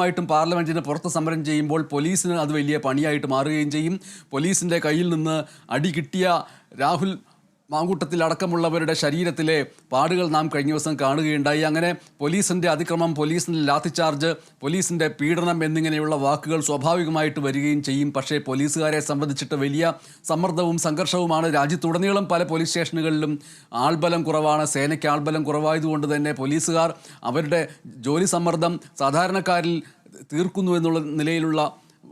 മായിട്ടും പാർലമെന്റിന് പുറത്ത് സമരം ചെയ്യുമ്പോൾ പോലീസിന് അത് വലിയ പണിയായിട്ട് മാറുകയും ചെയ്യും. പോലീസിന്റെ കയ്യിൽ നിന്ന് അടി കിട്ടിയ രാഹുൽ മാങ്കൂട്ടത്തിൽ അടക്കമുള്ളവരുടെ ശരീരത്തിലെ പാടുകൾ നാം കഴിഞ്ഞ ദിവസം കാണുകയുണ്ടായി. അങ്ങനെ പോലീസിന്റെ അതിക്രമം പോലീസിന്റെ ലാത്തിച്ചാർജ് പോലീസിന്റെ പീഡനം എന്നിങ്ങനെയുള്ള വാക്കുകൾ സ്വാഭാവികമായിട്ട് വരികയും ചെയ്യും. പക്ഷേ പോലീസുകാരെ സംബന്ധിച്ചിട്ട് വലിയ സമ്മർദ്ദവും സംഘർഷവുമാണ് രാജ്യത്തുടനീളം പല പോലീസ് സ്റ്റേഷനുകളിലും. ആൾബലം കുറവാണ് സേനയ്ക്ക് ആൾബലം കുറവായതുകൊണ്ട് തന്നെ പോലീസുകാർ അവരുടെ ജോലി സമ്മർദ്ദം സാധാരണക്കാരിൽ തീർക്കുന്നു എന്നുള്ള നിലയിലുള്ള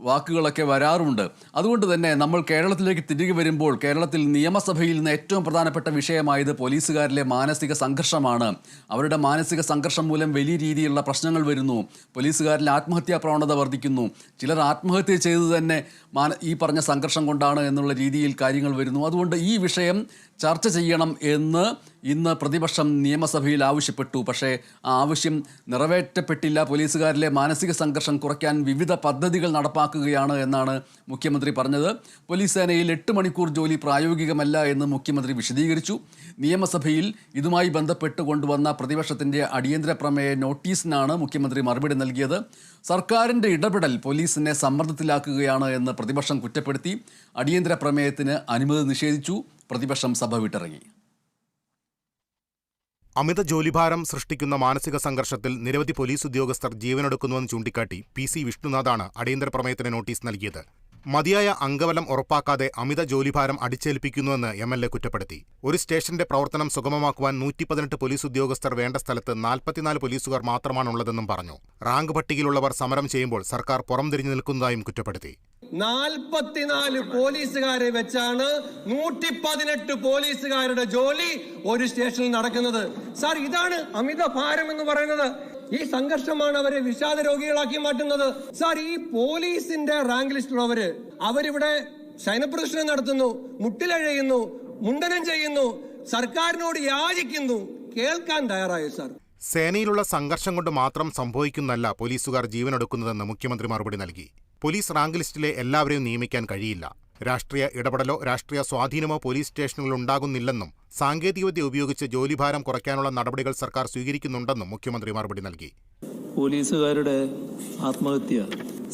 വാക്കുകളൊക്കെ വരാറുമുണ്ട് അതുകൊണ്ട് തന്നെ നമ്മൾ കേരളത്തിലേക്ക് തിരികെ വരുമ്പോൾ കേരളത്തിൽ നിയമസഭയിൽ നിന്ന് ഏറ്റവും പ്രധാനപ്പെട്ട വിഷയമായത് പോലീസുകാരിലെ മാനസിക സംഘർഷമാണ്. അവരുടെ മാനസിക സംഘർഷം മൂലം വലിയ രീതിയിലുള്ള പ്രശ്നങ്ങൾ വരുന്നു. പോലീസുകാരിൽ ആത്മഹത്യാ പ്രവണത വർദ്ധിക്കുന്നു. ചിലർ ആത്മഹത്യ ചെയ്തു തന്നെ ഈ പറഞ്ഞ സംഘർഷം കൊണ്ടാണ് എന്നുള്ള രീതിയിൽ കാര്യങ്ങൾ വരുന്നു. അതുകൊണ്ട് ഈ വിഷയം ചർച്ച ചെയ്യണം എന്ന് ഇന്ന് പ്രതിപക്ഷം നിയമസഭയിൽ ആവശ്യപ്പെട്ടു. പക്ഷേ ആ ആവശ്യം നിറവേറ്റപ്പെട്ടില്ല. പോലീസുകാരിലെ മാനസിക സംഘർഷം കുറയ്ക്കാൻ വിവിധ പദ്ധതികൾ നടപ്പാക്കുകയാണ് എന്നാണ് മുഖ്യമന്ത്രി പറഞ്ഞത്. പോലീസ് സേനയിൽ എട്ട് മണിക്കൂർ ജോലി പ്രായോഗികമല്ല എന്ന് മുഖ്യമന്ത്രി വിശദീകരിച്ചു. നിയമസഭയിൽ ഇതുമായി ബന്ധപ്പെട്ട് കൊണ്ടുവന്ന പ്രതിപക്ഷത്തിന്റെ അടിയന്തര പ്രമേയ നോട്ടീസിനാണ് മുഖ്യമന്ത്രി മറുപടി നൽകിയത്. സർക്കാരിന്റെ ഇടപെടൽ പോലീസിനെ സമ്മർദ്ദത്തിലാക്കുകയാണ് എന്ന് പ്രതിപക്ഷം കുറ്റപ്പെടുത്തി. അടിയന്തര പ്രമേയത്തിന് അനുമതി നിഷേധിച്ചു. പ്രതിപക്ഷം സഭ വിട്ടിറങ്ങി. അമിത ജോലിഭാരം സൃഷ്ടിക്കുന്ന മാനസിക സംഘർഷത്തിൽ നിരവധി പോലീസ് ഉദ്യോഗസ്ഥർ ജീവനെടുക്കുന്നുവെന്ന് ചൂണ്ടിക്കാട്ടി പി സി വിഷ്ണുനാഥാണ് അടിയന്തര പ്രമേയത്തിന് നോട്ടീസ് നൽകിയത്. മതിയായ അംഗബലം ഉറപ്പാക്കാതെ അമിത ജോലിഭാരം അടിച്ചേൽപ്പിക്കുന്നുവെന്ന് എം എൽ എ കുറ്റപ്പെടുത്തി. ഒരു സ്റ്റേഷന്റെ പ്രവർത്തനം സുഗമമാക്കുവാൻ നൂറ്റി പതിനെട്ട് പോലീസ് ഉദ്യോഗസ്ഥർ വേണ്ട സ്ഥലത്ത് നാൽപ്പത്തിനാല് പോലീസുകാർ മാത്രമാണുള്ളതെന്നും പറഞ്ഞു. റാങ്ക് പട്ടികയിലുള്ളവർ സമരം ചെയ്യുമ്പോൾ സർക്കാർ പുറംതിരിഞ്ഞു നിൽക്കുന്നതായും കുറ്റപ്പെടുത്തി. നാൽപ്പത്തിനാല് പോലീസുകാരെ വെച്ചാണ് നൂറ്റി പതിനെട്ട് പോലീസുകാരുടെ ജോലി ഒരു സ്റ്റേഷനിൽ നടക്കുന്നത്. സാർ ഇതാണ് അമിത ഭാരം എന്ന് പറയുന്നത്. ഈ സംഘർഷമാണ് അവരെ വിഷാദ രോഗികളാക്കി മാറ്റുന്നത്. സാർ ഈ പോലീസിന്റെ റാങ്ക് ലിസ്റ്റുള്ളവര് അവരിവിടെ ശയനപ്രദർശനം നടത്തുന്നു മുട്ടിലഴയുന്നു മുണ്ടനം ചെയ്യുന്നു സർക്കാരിനോട് യാചിക്കുന്നു. കേൾക്കാൻ തയ്യാറായോ സാർ? സേനയിലുള്ള സംഘർഷം കൊണ്ട് മാത്രം സംഭവിക്കുന്നല്ല പോലീസുകാർ ജീവനെടുക്കുന്നതെന്ന് മുഖ്യമന്ത്രി മറുപടി നൽകി. പോലീസ് റാങ്ക് ലിസ്റ്റിലെ എല്ലാവരെയും നിയമിക്കാൻ കഴിയില്ല. രാഷ്ട്രീയ ഇടപെടലോ രാഷ്ട്രീയ സ്വാധീനമോ പോലീസ് സ്റ്റേഷനുകളിൽ ഉണ്ടാകുന്നില്ലെന്നും സാങ്കേതികവിദ്യ ഉപയോഗിച്ച് ജോലിഭാരം കുറയ്ക്കാനുള്ള നടപടികൾ സർക്കാർ സ്വീകരിക്കുന്നുണ്ടെന്നും മുഖ്യമന്ത്രി മറുപടി നൽകി. പോലീസുകാരുടെ ആത്മഹത്യ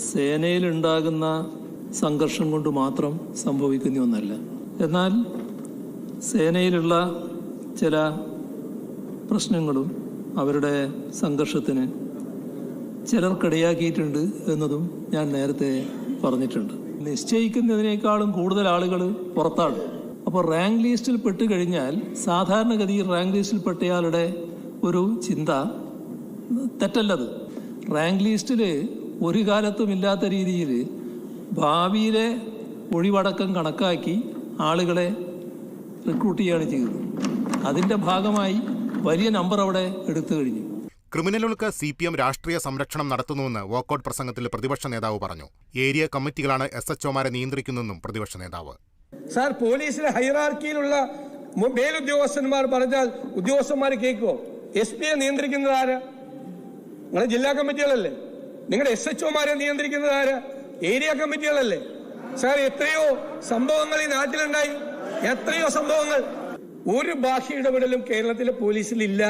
സേനയിലുണ്ടാകുന്ന സംഘർഷം കൊണ്ട് മാത്രം സംഭവിക്കുന്ന ഒന്നല്ല. എന്നാൽ സേനയിലുള്ള ചില പ്രശ്നങ്ങളും അവരുടെ സംഘർഷത്തിന് ചിലർക്കിടയാക്കിയിട്ടുണ്ട് എന്നതും ഞാൻ നേരത്തെ പറഞ്ഞിട്ടുണ്ട്. നിശ്ചയിക്കുന്നതിനേക്കാളും കൂടുതൽ ആളുകൾ പുറത്താണ്. അപ്പോൾ റാങ്ക് ലിസ്റ്റിൽ പെട്ട് കഴിഞ്ഞാൽ സാധാരണഗതിയിൽ റാങ്ക് ലിസ്റ്റിൽ പെട്ടയാളുടെ ഒരു ചിന്ത തെറ്റല്ലത്. റാങ്ക് ലിസ്റ്റിൽ ഒരു കാലത്തും ഇല്ലാത്ത രീതിയിൽ ഭാവിയിലെ ഒഴിവടക്കം കണക്കാക്കി ആളുകളെ റിക്രൂട്ട് ചെയ്യുകയാണ് ചെയ്തത്. അതിന്റെ ഭാഗമായി വലിയ നമ്പർ അവിടെ എടുത്തു കഴിഞ്ഞു. ക്രിമിനലുകൾക്ക് സി പി എം രാഷ്ട്രീയ സംരക്ഷണം നടത്തുന്നുവെന്ന് വാക്കൌട്ട് പ്രസംഗത്തിൽ പ്രതിപക്ഷ നേതാവ് പറഞ്ഞു. ഏരിയ കമ്മിറ്റികളാണ് എസ് എച്ച്ഒമാരെ നിയന്ത്രിക്കുന്നതെന്നും പ്രതിപക്ഷ നേതാവ്. സാർ പോലീസിലെ ഹൈറാർക്കിയിലുള്ള മേലുദ്യോഗസ്ഥന്മാർ പറഞ്ഞാൽ ഉദ്യോഗസ്ഥന്മാർ കേൾക്കുമോ എസ് പിയെ നിയന്ത്രിക്കുന്നത് ആര്? നിങ്ങളുടെ ജില്ലാ കമ്മിറ്റികളല്ലേ? നിങ്ങളുടെ എസ് എച്ച് ഒമാരെ നിയന്ത്രിക്കുന്നത് ആര്? ഏരിയ കമ്മിറ്റികളല്ലേ? സാർ എത്രയോ സംഭവങ്ങൾ ഈ നാട്ടിലുണ്ടായി. എത്രയോ സംഭവങ്ങൾ. ഒരു ഭാഷ ഇടപെടലും കേരളത്തിലെ പോലീസിൽ ഇല്ല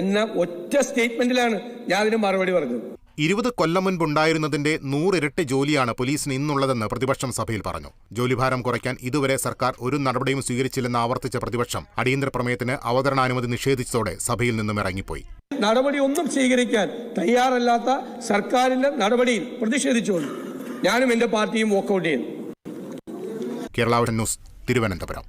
എന്ന ഒറ്റ സ്റ്റേറ്റ്മെന്റിലാണ് ഞാൻ അതിന് മറുപടി പറഞ്ഞത്. ഇരുപത് കൊല്ലം മുൻപുണ്ടായിരുന്നതിന്റെ നൂറിരട്ടി ജോലിയാണ് പോലീസിന് ഇന്നുള്ളതെന്ന് പ്രതിപക്ഷം സഭയിൽ പറഞ്ഞു. ജോലിഭാരം കുറയ്ക്കാൻ ഇതുവരെ സർക്കാർ ഒരു നടപടിയും സ്വീകരിച്ചില്ലെന്ന് ആവർത്തിച്ച പ്രതിപക്ഷം അടിയന്തര പ്രമേയത്തിന് അവതരണാനുമതി നിഷേധിച്ചതോടെ സഭയിൽ നിന്നും ഇറങ്ങിപ്പോയി. നടപടി ഒന്നും സ്വീകരിക്കാൻ തയ്യാറല്ലാത്ത സർക്കാരിന്റെ നടപടിയിൽ പ്രതിഷേധിച്ചുകൊണ്ട് ഞാനും എന്റെ പാർട്ടിയും വോക്കൌട്ട് ചെയ്യുന്നു കേരള ന്യൂസ് തിരുവനന്തപുരം.